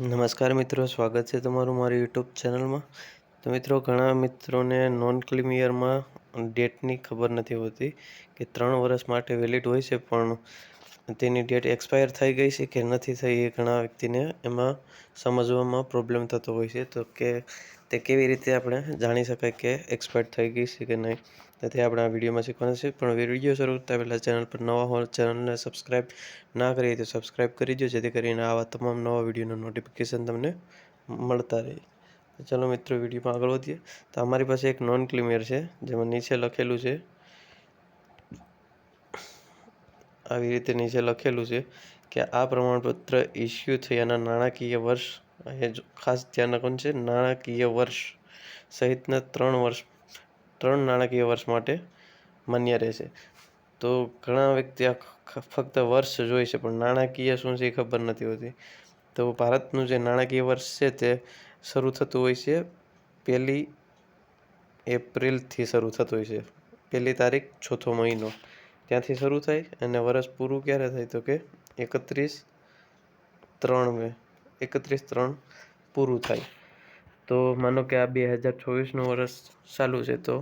નમસ્કાર મિત્રો, સ્વાગત છે તમારું મારી યુટ્યુબ ચેનલમાં. તો મિત્રો, ઘણા મિત્રોને નોન ક્લિમિયરમાં ડેટની ખબર નથી હોતી કે ત્રણ વર્ષ માટે વેલિડ હોય છે, પણ તેની ડેટ એક્સપાયર થઈ ગઈ છે કે નથી થઈ એ ઘણા વ્યક્તિને એમાં સમજવામાં પ્રોબ્લેમ થતો હોય છે. તો કે તે કેવી રીતે આપણે જાણી શકાય કે એક્સપાયર થઈ ગઈ છે કે નહીં, તેથી આપણે આ વિડીયોમાં શીખવાના છે. પણ વીડિયો શરૂ કરતાં પહેલાં ચેનલ પર નવા હોય ચેનલને સબસ્ક્રાઈબ ના કરીએ તો સબસ્ક્રાઈબ કરી દો, જેથી કરીને આવા તમામ નવા વિડીયોનું નોટિફિકેશન તમને મળતા રહે. ચાલો મિત્રો, વિડીયોમાં આગળ વધીએ. તો અમારી પાસે એક નોન ક્લિમિયર છે, જેમાં નીચે લખેલું છે આવી રીતે નીચે લખેલું છે કે આ પ્રમાણપત્ર ઇસ્યુ થયાના નાણાકીય વર્ષ, અહીંયા ખાસ ધ્યાન રાખવાનું છે, નાણાકીય વર્ષ સહિતના ત્રણ વર્ષ, ત્રણ નાણાકીય વર્ષ માટે માન્ય રહેશે. તો ઘણા વ્યક્તિ આ ફક્ત વર્ષ જોઈ છે, પણ નાણાકીય શું છે એ ખબર નથી હોતી. તો ભારતનું જે નાણાકીય વર્ષ છે તે શરૂ થતું હોય છે પહેલી એપ્રિલથી શરૂ થતું હોય છે. પહેલી તારીખ, ચોથો મહિનો. ત્યાંથી શરૂ થાય અને વર્ષ પૂરું ક્યારે થાય તો કે એકત્રીસ ત્રણ મે, એકત્રીસ ત્રણ પૂરું થાય. તો માનો કે આ બે હજાર ચોવીસનું વર્ષ ચાલુ છે તો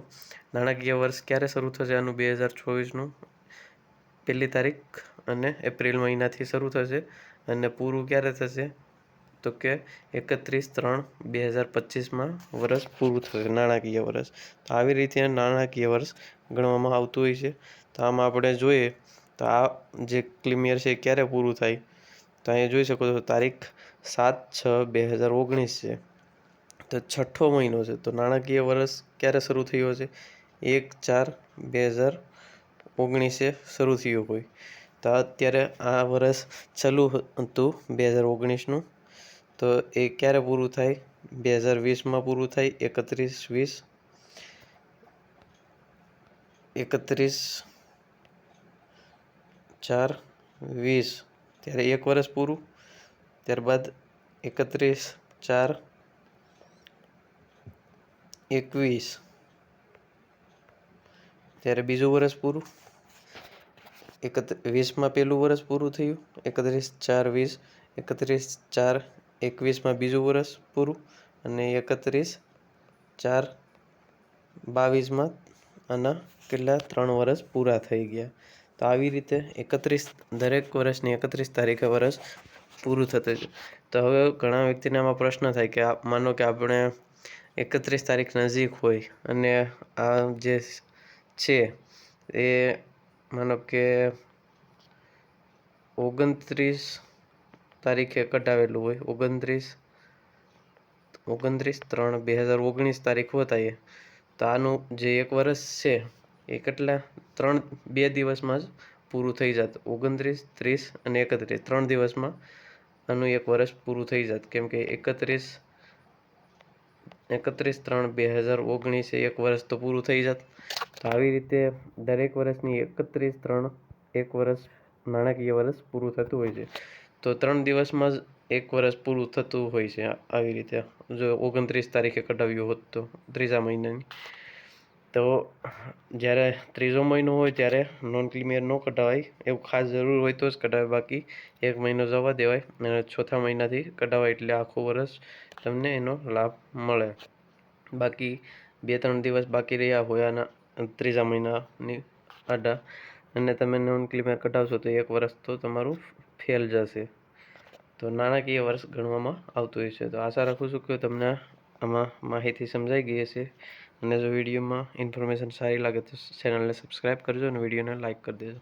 નાણાકીય વર્ષ ક્યારે શરૂ થશે આનું બે હજાર ચોવીસનું? પહેલી તારીખ અને એપ્રિલ મહિનાથી શરૂ થશે અને પૂરું ક્યારે થશે? તો કે એકત્રીસ ત્રણ બે હજાર પચીસમાં વર્ષ પૂરું થશે, નાણાકીય વર્ષ તો આવી રીતે નાણાકીય વર્ષ ગણવામાં આવતું હોય છે. તો આમાં આપણે જોઈએ તો આ જે ક્લિમિયર છે એ ક્યારે પૂરું થાય? તો અહીંયા જોઈ શકો છો, તારીખ સાત છ બે હજાર ઓગણીસ છે. તો છઠ્ઠો મહિનો છે. તો નાણાકીય વર્ષ ક્યારે શરૂ થયો છે? એક ચાર બે હજાર ઓગણીસે શરૂ થયું હોય તો અત્યારે આ વર્ષ ચાલુ હતું બે હજાર ઓગણીસનું. તો એ ક્યારે પૂરું થાય? બે હજાર વીસમાં પૂરું થાય, એકત્રીસ વીસ. એકત્રીસ ચાર, વીસ, ત્યારે એક વર્ષ પૂરું, ત્યારબાદ એકત્રીસ, ચાર, એકવીસ, ત્યારે બીજું વર્ષ પૂરું. એકત્ર, વીસમાં પહેલું વર્ષ પૂરું થયું, એકત્રીસ, ચાર, વીસ, એકત્રીસ, ચાર, એકવીસમાં બીજું વર્ષ પૂરું, અને એકત્રીસ, ચાર, બાવીસમાં આના કેટલા, ત્રણ વર્ષ પૂરા થઈ ગયા. તો આવી રીતે એકત્રીસ દરેક વર્ષની એકત્રીસ તારીખે વર્ષ પૂરું થતું છે. તો હવે ઘણા વ્યક્તિને આમાં પ્રશ્ન થાય કે માનો કે આપણે એકત્રીસ તારીખ નજીક હોય અને આ જે છે એ, માનો કે ઓગણત્રીસ તારીખે કઢાવેલું હોય, ઓગણત્રીસ ઓગણત્રીસ ત્રણ બે હજાર ઓગણીસ તારીખ હોતા તો આનું જે એક વર્ષ છે એ કેટલા? ત્રણ, બે દિવસમાં જ પૂરું થઈ જાત. ઓગણત્રીસ, ત્રીસ અને એકત્રીસ. ત્રણ દિવસમાં આનું એક વર્ષ પૂરું થઈ જાત. કેમ કે એકત્રીસ એકત્રીસ ત્રણ બે હજાર ઓગણીસે એક વર્ષ તો પૂરું થઈ જાત. તો આવી રીતે દરેક વર્ષની એકત્રીસ ત્રણ એક વર્ષ, નાણાકીય વર્ષ પૂરું થતું હોય છે. તો ત્રણ દિવસમાં જ એક વર્ષ પૂરું થતું હોય છે આવી રીતે. જો ઓગણત્રીસ તારીખે કઢાવ્યું હોત તો, ત્રીજા મહિનાની. તો જ્યારે ત્રીજો મહિનો હોય ત્યારે નોન ક્લિમિયર ન કઢાવાય. એવું ખાસ જરૂર હોય તો જ કઢાવે. બાકી એક મહિનો જવા દેવાય અને ચોથા મહિનાથી કઢાવાય એટલે આખું વર્ષ તમને એનો લાભ મળે. બાકી બે ત્રણ દિવસ બાકી રહ્યા હોય આના ત્રીજા મહિનાની આડા અને તમે નોન ક્લિમિયર કઢાવશો તો એક વર્ષ તો તમારું ફેલ જશે. તો નાણાકીય વર્ષ ગણવામાં આવતું હોય છે. તો આશા રાખું છું કે તમને આમાં માહિતી સમજાઈ ગઈ હશે. અને જો વિડીયોમાં ઇન્ફોર્મેશન સારી લાગે તો ચેનલને સબસ્ક્રાઈબ કરજો અને વિડીયોને લાઇક કરી દેજો.